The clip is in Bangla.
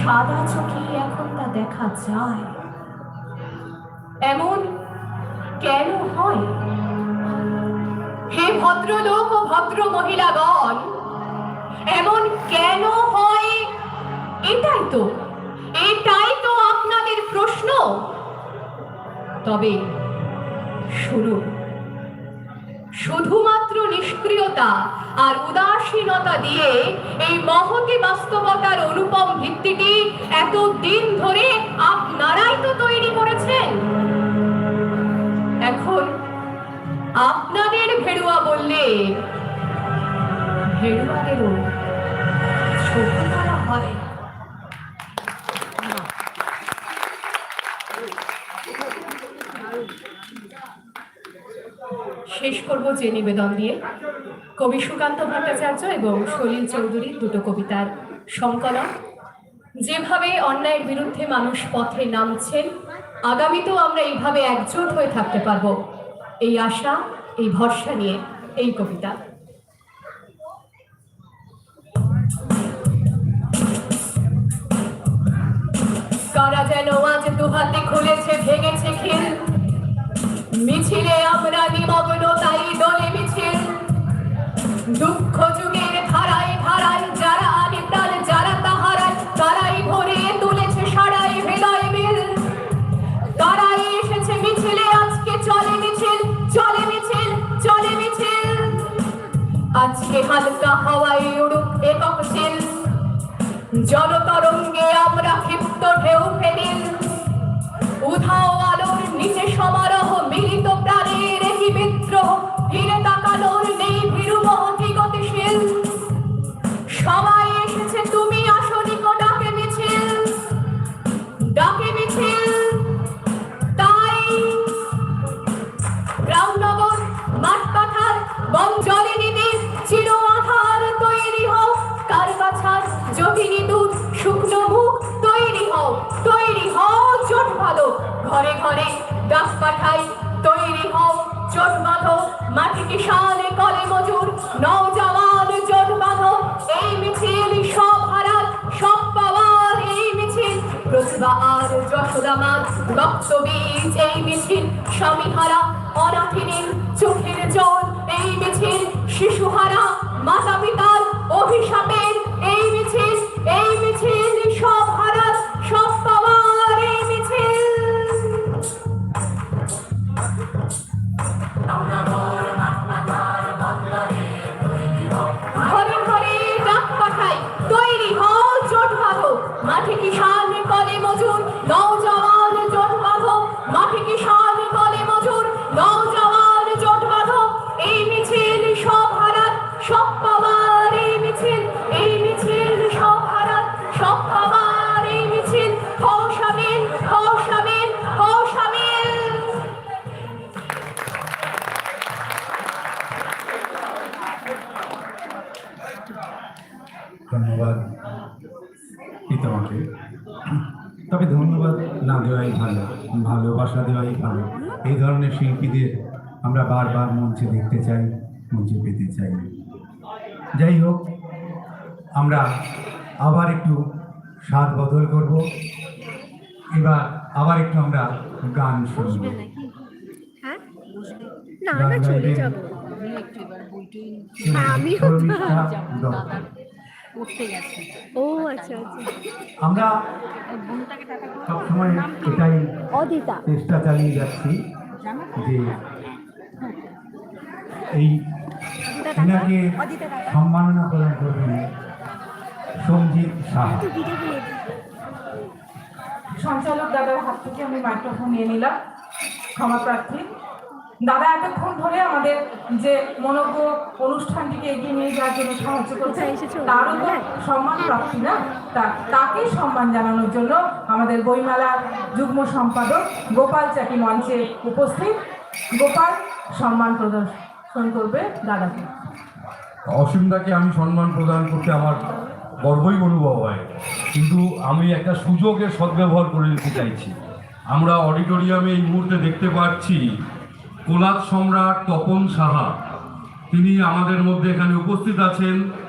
সাদা চোখে এখন তা দেখা যায়। এমন কেন হয়? হে ভদ্রলোক ও ভদ্র মহিলাগণ এমন কেন হয়? এটাই তো এটাই তো আপনাদের প্রশ্ন। তবে শুনুন। শুধুমাত্র নিষ্ক্রিয়তা আর উদাসীনতা দিয়ে এই মহতি বাস্তবতার অনুপম ভিত্তিটি এত দিন ধরে আপনারাই তো তৈরি করেছেন। এখন আপনাদের ভেড়ুয়া বললে, ভেড়ুয়াদেরও করা হয়। শেষ করব যে নিবেদন দিয়ে। কবি সুকান্ত ভট্টাচার্য এবং সলিল চৌধুরীর দুটো কবিতার সংকলন। যেভাবে অন্যায়ের বিরুদ্ধে মানুষ পথে নামছেন, আগামীতেও আমরা এইভাবে একজোট হয়ে থাকতে পারব। এই আশা, এই ভরসা নিয়ে এই কবিতা। কারা যেন আজ দুহাতে খুলেছে, ভেঙেছে খিল। মিছিলে আমরা নিমগ্ন জলতরঙ্গে আমরা ক্ষিপ্ত ঢেউ ফেলিল উধাও আলোর নিচে সমারোহ, মিলিত প্রাণের এই বিদ্রোহ, ফিরে তাকানোর নেই ভীরু মহতি গতিশীল। সবাই এসেছে, তুমি আসনিক ডাকে মিছিল। ডাকে মিছিল। তাই রামনগর মাঠ পাথার বন জলিনী দ্বীপ চির আধার তৈরি হোক। কার বাছার যোগিনী ঘরে ঘরে ডাক পাঠাই, তৈরি হও চোট বাঁধো মাটি কিষানে কলে মজুর নওজওয়ান চোট বাঁধো এই মিছিল সব হারার সব পাওয়ার এই মিছিল। প্রতিভা আর যশোদামার রক্ত বীজ, এই মিছিল স্বামীহারা অনাথিনীর চোখের জল, এই মিছিল শিশুহারা মাতা পিতার অভিশাপের মাঠে কিষান কলে মজুর? নওজওয়ান জোট বাঁধো। মাঠে কিষান কলে মজুর? নওজওয়ান জোট বাঁধো। এই মিছিল সব হারাত সব পাওয়ার এই মিছিল। এই মিছিল সব হারাত সব পাওয়ার এই মিছিল। হও সামিল হও ধন্যবাদ তোমাকে তবে ধন্যবাদ না দেওয়াই ভালো ভালোবাসা দেওয়াই ভালো। এই ধরনের শিল্পীদের আমরা বারবার মঞ্চে দেখতে চাই মঞ্চে পেতে চাই। যাই হোক আমরা আবার একটু স্বাদ বদল করব। এবার আবার একটু আমরা গান শুনব। হ্যাঁ? না গান গেছে। ও আচ্ছা আচ্ছা। আমরা সবসময় এটাই অদিতা। চেষ্টা চালিয়ে যাচ্ছি যে এই অদিতা এনাকে সম্মাননা প্রদান করবেন সঞ্জিত সাহা। সঞ্চালক দাদার হাত থেকে আমি মাইক্রোফোন নিয়ে নিলাম ক্ষমা প্রার্থী। দাদা এতক্ষণ ধরে আমাদের যে মনোজ্ঞ অনুষ্ঠানটিকে এগিয়ে নিয়ে যাওয়ার জন্য সাহায্য করছে? তারও তো হ্যাঁ। সম্মান প্রাপ্তি না? তা তাকে সম্মান জানানোর জন্য আমাদের বইমেলার যুগ্ম সম্পাদক গোপাল চাকি মঞ্চে উপস্থিত। গোপাল সম্মান প্রদর্শন করবে দাদাকে অসীমদাকে আমি সম্মান প্রদান করতে আমার গর্বই অনুভব হয়। কিন্তু আমি একটা সুযোগের সদ্ব্যবহার করে নিতে চাইছি। আমরা অডিটোরিয়ামে এই মুহূর্তে দেখতে পাচ্ছি কোলাত সম্রাট তপন সাহা। তিনি আমাদের মধ্যে এখানে উপস্থিত আছেন।